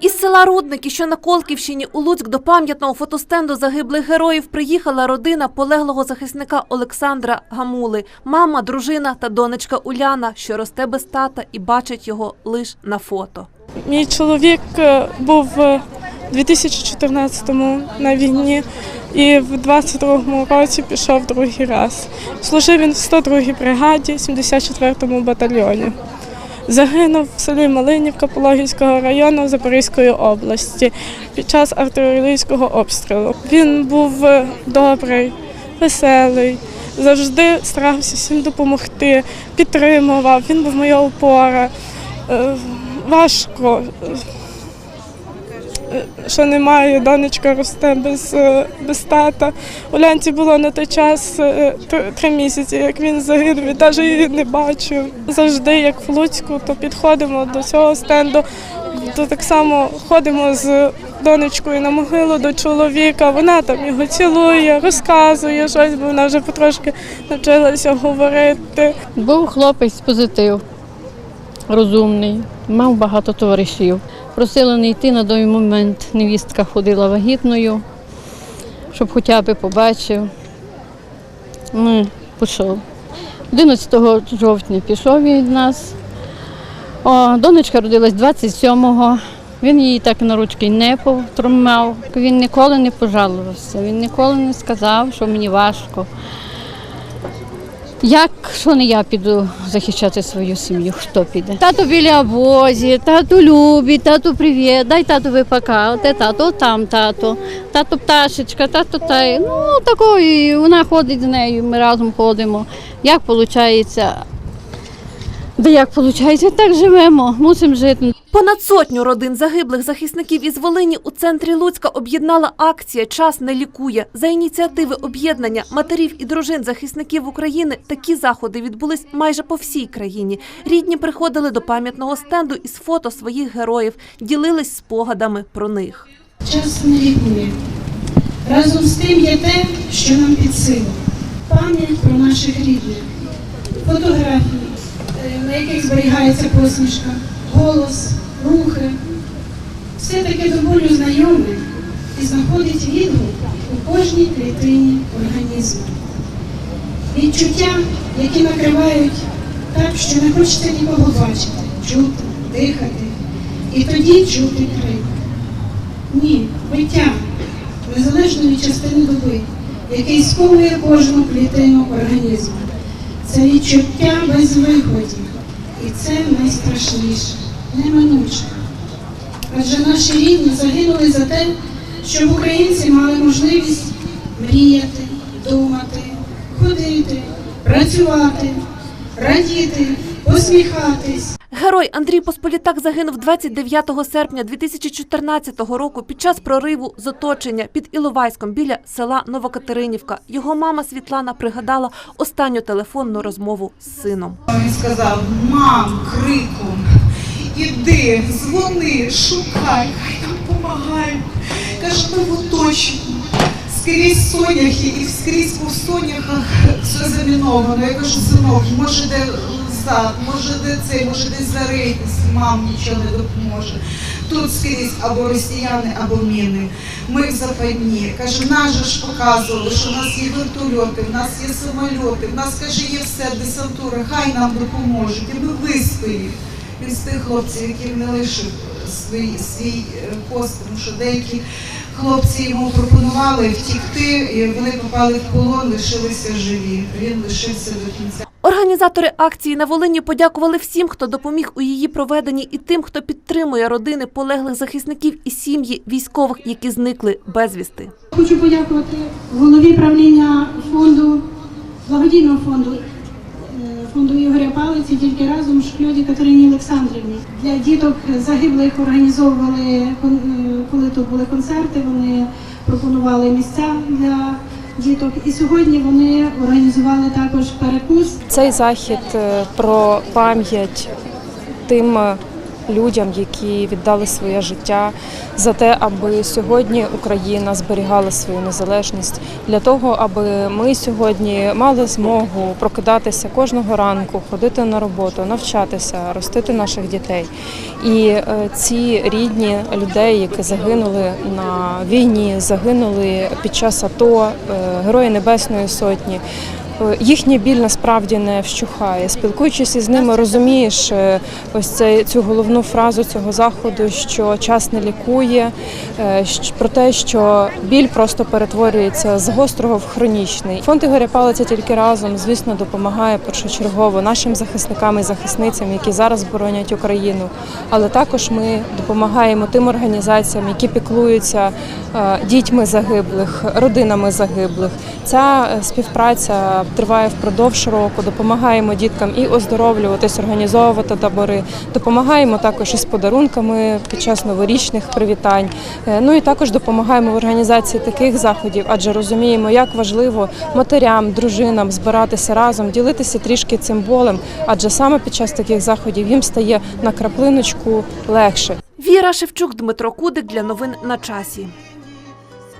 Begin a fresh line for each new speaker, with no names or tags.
Із села Рудники, що на Колківщині, у Луцьк до пам'ятного фотостенду загиблих героїв приїхала родина полеглого захисника Олександра Гамули, мама, дружина та донечка Уляна, що росте без тата і бачить його лише на фото.
Мій чоловік е, був у 2014-му на війні і в 22-му році пішов другий раз. Служив він в 102-й бригаді, 74-му батальйоні. Загинув в селі Малинівка Пологівського району Запорізької області під час артилерійського обстрілу. Він був е, добрий, веселий, завжди старався всім допомогти, підтримував. Він був моя опора. Е, Важко, що немає, донечка росте без, е, без тата. Улянці було на той час е, три місяці, як він загинув, і навіть її не бачив. Завжди, як в Луцьку, то підходимо до цього стенду, то так само ходимо з донечкою на могилу до чоловіка. Вона там його цілує, розказує щось, бо вона вже потрошки навчилася говорити.
Був хлопець позитив, розумний, мав багато товаришів. Просила не йти на той момент. Невістка ходила вагітною, щоб хоча б побачив. Ну, пішов. 11 жовтня пішов від нас. О, донечка родилась 27-го. Він її так на ручки не потримав. Він ніколи не пожалувався, він ніколи не сказав, що мені важко. Як що не я піду захищати свою сім'ю, хто піде? Тато біля обозі, тату любить, тату привіт, дай тату випака, оте тато, там тато, тато пташечка, тато та. Ну такої, вона ходить з нею, ми разом ходимо. Як виходить? Да як виходить, так живемо, мусимо жити.
Понад сотню родин загиблих захисників із Волині у центрі Луцька об'єднала акція Час не лікує. За ініціативи об'єднання матерів і дружин захисників України такі заходи відбулись майже по всій країні. Рідні приходили до пам'ятного стенду із фото своїх героїв, ділились спогадами про них.
Час не лікує. Разом з тим є те, що нам під силу. Пам'ять про наших рідних, фотографії, на яких зберігається посмішка, голос, рухи. Все таке до болю знайоме і знаходить відгук у кожній клітині організму. Відчуття, які накривають так, що не хочеться нікого бачити, чути, дихати, і тоді чути крик. Ні, биття незалежної частини доби, який сковує кожну клітину організму. Це відчуття без виходів. І це найстрашніше, неминуче. Адже наші рідні загинули за те, щоб українці мали можливість мріяти, думати, ходити, працювати, радіти, посміхатись.
Герой Андрій Посполітак загинув 29 серпня 2014 року під час прориву з оточення під Іловайськом біля села Новокатеринівка. Його мама Світлана пригадала останню телефонну розмову з сином.
Він сказав: мам, криком, іди, дзвони, шукай, хай нам допомагають. Каже, ми в оточенні. Скрізь соняхи і скрізь по соняхах все заміновано. Я кажу, синок, може де зад, може де це, може десь зарийтесь, мам нічого не допоможе. Тут скрізь або росіяни, або міни. Ми в западні. Каже, нас же ж показували, що в нас є вертольоти, в нас є самольоти, в нас каже, є все, десантура, хай нам допоможуть. І ми вистоїмо. Він з тих хлопців, яким не лишив свій, свій е, пост, тому що деякі хлопці йому пропонували втікти, і вони попали в полон, лишилися живі. Він лишився до кінця.
Організатори акції на Волині подякували всім, хто допоміг у її проведенні, і тим, хто підтримує родини полеглих захисників і сім'ї військових, які зникли безвісти.
Хочу подякувати голові правління фонду, благодійного фонду, е, фонду Ігоря Палиці, тільки разом Шкльоді Катерині Олександрівні. Для діток загиблих організовували, е, коли тут були концерти, вони пропонували місця для діток. І сьогодні вони організували також перекус
Цей захід е, про пам'ять тим
людям, які віддали своє життя за те, аби сьогодні Україна зберігала свою незалежність, для того, аби ми сьогодні мали змогу прокидатися кожного ранку, ходити на роботу, навчатися, ростити наших дітей. І е, ці рідні людей, які загинули на війні, загинули під час АТО, е, Герої Небесної Сотні. Е, Їхній біль насправді не вщухає. Спілкуючись із ними, розумієш е, ось це цю головну фразу цього заходу, що час не лікує, е, про те, що біль просто перетворюється з гострого в хронічний. Фонд Ігоря Палиця тільки разом, звісно, допомагає першочергово нашим захисникам і захисницям, які зараз боронять Україну. Але також ми допомагаємо тим організаціям, які піклуються дітьми загиблих, родинами загиблих. Ця співпраця триває впродовж року. Допомагаємо діткам і оздоровлюватись, організовувати табори. Допомагаємо також із подарунками під час новорічних привітань. Е, Ну і також допомагаємо в організації таких заходів, адже розуміємо, як важливо матерям, дружинам збиратися разом, ділитися трішки цим болем, адже саме під час таких заходів їм стає на краплиночку легше.
Віра Шевчук, Дмитро Кудик для новин на часі.